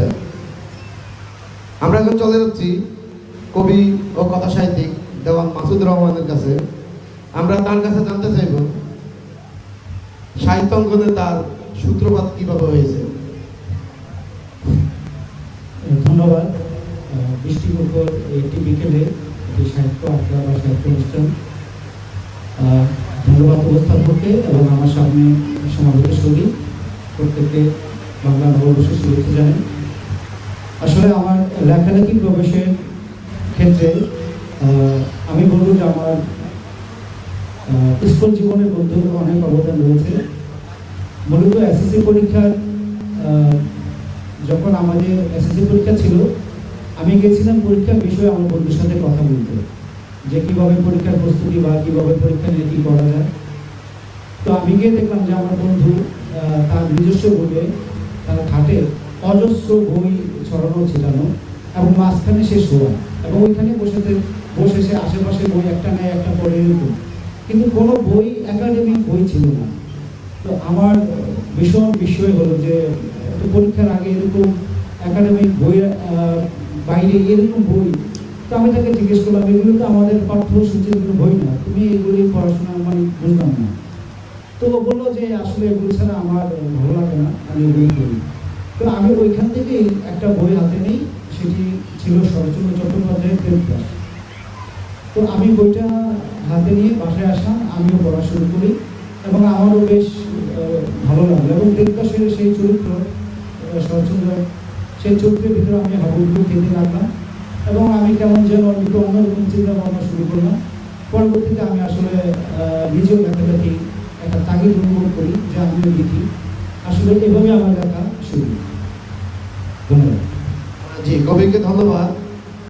দেয় আমরা এখন চলে যাচ্ছি কবি ও কথা সাহিত্যিক দেওয়ান মাসুদ রহমানের কাছে। আমরা তার কাছে জানতে চাইব সাহিত্য অঙ্গনে তার সূত্রপাত কীভাবে হয়েছে? ধন্যবাদ। আহ, বৃষ্টিমুখর একটি বিকেলে সাহিত্য আড্ডা বা সাহিত্য অনুষ্ঠান। ধন্যবাদ উপস্থাপককে এবং আমার সামনে সমাবেত সঙ্গী। প্রত্যেককে বাংলা নববর্ষের শুভেচ্ছা জানেন আসলে আমার লেখালেখি প্রবেশের ক্ষেত্রে আমি বলব যে আমার স্কুল জীবনের মধ্যে অনেক অবদান রয়েছে। মূলত এসএসসি পরীক্ষার যখন আমাদের এসএসসি পরীক্ষা ছিল, আমি গেছিলাম পরীক্ষার বিষয়ে আমার বন্ধুর সাথে কথা বলতে, যে কীভাবে পরীক্ষার প্রস্তুতি বা কীভাবে পরীক্ষা নিয়ে কী করা যায়। তো আমি গিয়ে দেখলাম যে আমার বন্ধু তার নিজস্ব বইয়ে তার খাটে অজস্র বই ছড়ানো ছিলানো এবং মাঝখানে সে শোয়া এবং ওইখানে বসে বসে সে আশেপাশে বই একটা নেয়, একটা পড়ে এরকম। কিন্তু কোনো বই একাডেমিক বই ছিল না। তো আমার ভীষণ বিষয় হলো যে পরীক্ষার আগে এরকম একাডেমিক বই বাইরে এরকম বই, তো আমি তাকে জিজ্ঞেস করলাম, এগুলো তো আমাদের পাঠ্যসূচির কোনো বই না, তুমি এগুলি পড়াশোনা মানে বুঝলাম না। তো বলল যে, আসলে এগুলো ছাড়া আমার ভালো লাগে না, আমি বই পড়ি। তো আমি ওইখান থেকেই একটা বই হাতে নিই, সেটি ছিল শরৎচন্দ্র চট্টোপাধ্যায়ের দেবদাস তো আমি বইটা হাতে নিয়ে বাসায় আসলাম আমিও পড়া শুরু করি, এবং আমারও বেশ ভালো লাগল এবং দেবদাসের সেই চরিত্র শরৎচন্দ্র, সেই চরিত্রের ভিতরে আমি হাবুডুবু খেতে লাগলাম, এবং আমি কেমন যেন একটু অন্যরকম চিন্তা ভাবনা শুরু করলাম। পরবর্তীতে আমি আসলে নিজেও লেখালেখি একটা তাগিদ অনুভব করি, যে আমিও লিখি। আসলে এভাবে আমার লেখা শুরু। ধন্যবাদ ধন্যবাদ।